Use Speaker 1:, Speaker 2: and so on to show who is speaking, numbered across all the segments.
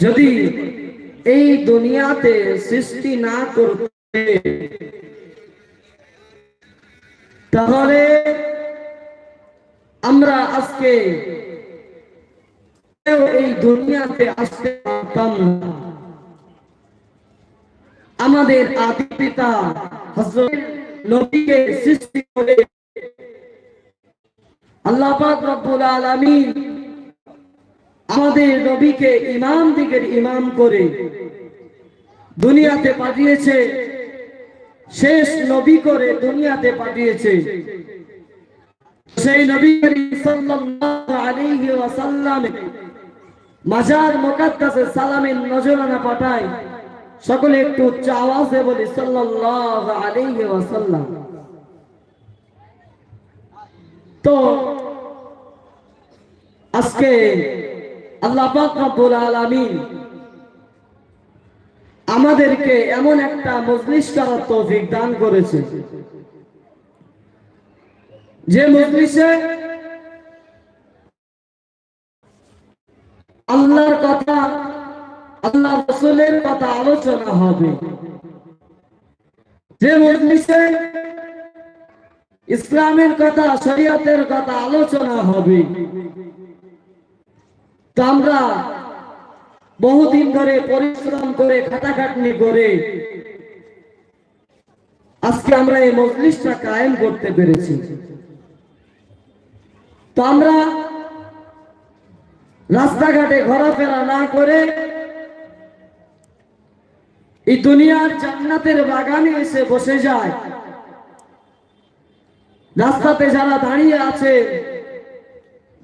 Speaker 1: যদি এই দুনিয়াতে সৃষ্টি না করতে তাহলে আমরা আজকে এই দুনিয়াতে আসতে পারতাম না। আমাদের আদি পিতা হযরত নবীকে সৃষ্টি করে আল্লাহ পাক রব্বুল আলামিন আমাদের নবীকে ইমাম দিকের ইমাম করে দুনিয়াতে পাঠিয়েছে, শেষ নবী করে দুনিয়াতে পাঠিয়েছে। সেই নবী সাল্লাল্লাহু আলাইহি ওয়াসাল্লাম মাজার মুকাদ্দাসে সালামের নজরানা পাঠায়। সকলে একটু উচ্চ আওয়াজে বলি, সাল্লাল্লাহু আলাইহি ওয়াসাল্লাম। তো, আজকে আল্লাহ পাক রব্বুল আলামিন আমাদেরকে এমন একটা মজলিস করার তৌফিক দান করেছে যে মজলিসে আল্লাহর কথা আল্লাহ রসুলের কথা আলোচনা হবে। যে মজলিসে ইসলামের কথা, শরীয়তের কথা আলোচনা হবে, তো আমরা বহুদিন ধরে পরিশ্রম করে, খাটাখাটনি করে আজকে আমরা এই মজলিসটা কায়েম করতে পেরেছি। তো আমরা রাস্তাঘাটে ঘোরাফেরা না করে এই দুনিয়ার জান্নাতের বাগানে এসে বসে যায়। রাস্তাতে যারা দাঁড়িয়ে আছে,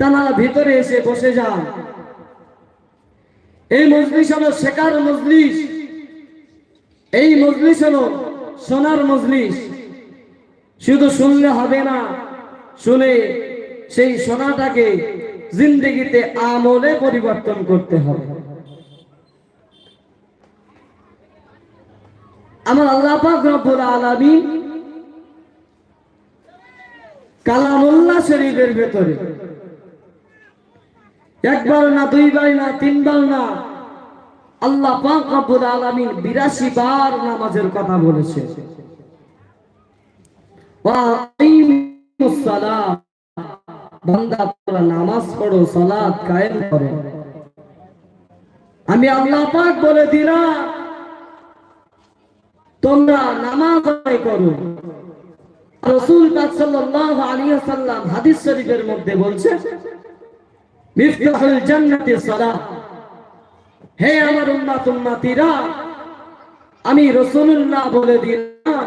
Speaker 1: তারা ভিতরে এসে বসে যান। এই মজলিস হলো শেখার মজলিস। এই মজলিস হলো সোনার মজলিস। শুধু শুনলে হবে না, শুনে সেই সোনাটাকে জিন্দগিতে আমলে পরিবর্তন করতে হবে। আমার আল্লাহ রব্বুল আলামিন কালামুল্লাহ শরীফের ভেতরে একবার না, দুইবার না, তিনবার না আল্লাহ রব্বুল আলামিন 82 বার নামাজের কথা বলেছে। ওয়া আকিমুস বান্দা তোমরা নামাজ পড়ো, সালাত কায়েম করো। আমি আল্লাহ পাক বলে দিলাম, তোমরা নামাজ আদায় করো। রাসূল পাক সাল্লাল্লাহু আলাইহি ওয়াসাল্লাম হাদিস শরীফের মধ্যে বলছে, মিফতাহুল জান্নাতি সালাত হে আমার উম্মাত উম্মাতিরা, আমি রাসূলুল্লাহ বলে দিলাম,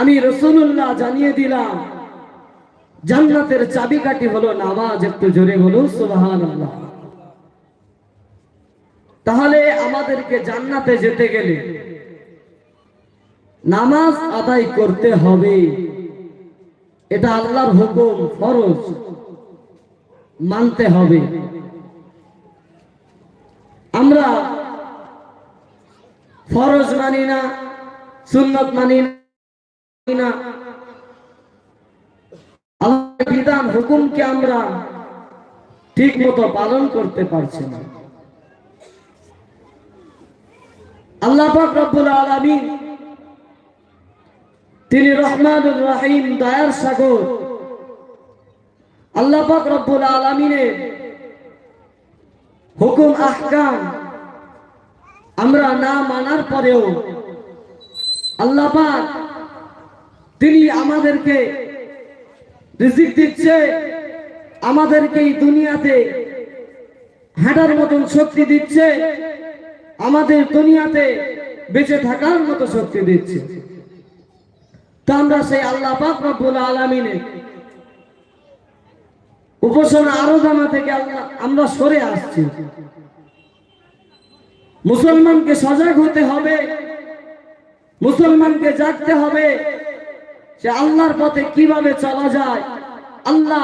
Speaker 1: আমি রাসূলুল্লাহ জানিয়ে দিলাম জান্নাতের চাবিকাঠি হলো নামাজ একটু জোরে বলুন, সুবহানাল্লাহ। তাহলে আমাদেরকে জান্নাতে যেতে গেলে নামাজ আদায় করতে হবে। এটা আল্লাহর হুকুম, ফরজ। মানতে হবে। আমরা ফরজ মানি না, সুন্নত মানি না। বিধান হুকুমকে আমরা ঠিক মতো পালন করতে পারছি না। আল্লাহ রব্বুল আলামিন তিনি রহিম দয়ার সাগর আল্লাহ রব্বুল আলামিনের হুকুম আহকাম আমরা না মানার পরেও আল্লাহ তিনি আমাদেরকে রিজিক দিচ্ছে, আমাদেরকে এই দুনিয়াতে হাঁটার মতন শক্তি দিচ্ছে, আমাদের দুনিয়াতে বেঁচে থাকার মতো শক্তি দিচ্ছে। তা আমরা সেই আল্লাহ পাক রব্বুল আলামিনের উপাসনা আরাধনা থেকে আল্লাহ, আমরা সরে আসছি। মুসলমানকে সজাগ হতে হবে, মুসলমানকে জাগতে হবে সে আল্লাহর পথে কীভাবে চলা যায় আল্লাহ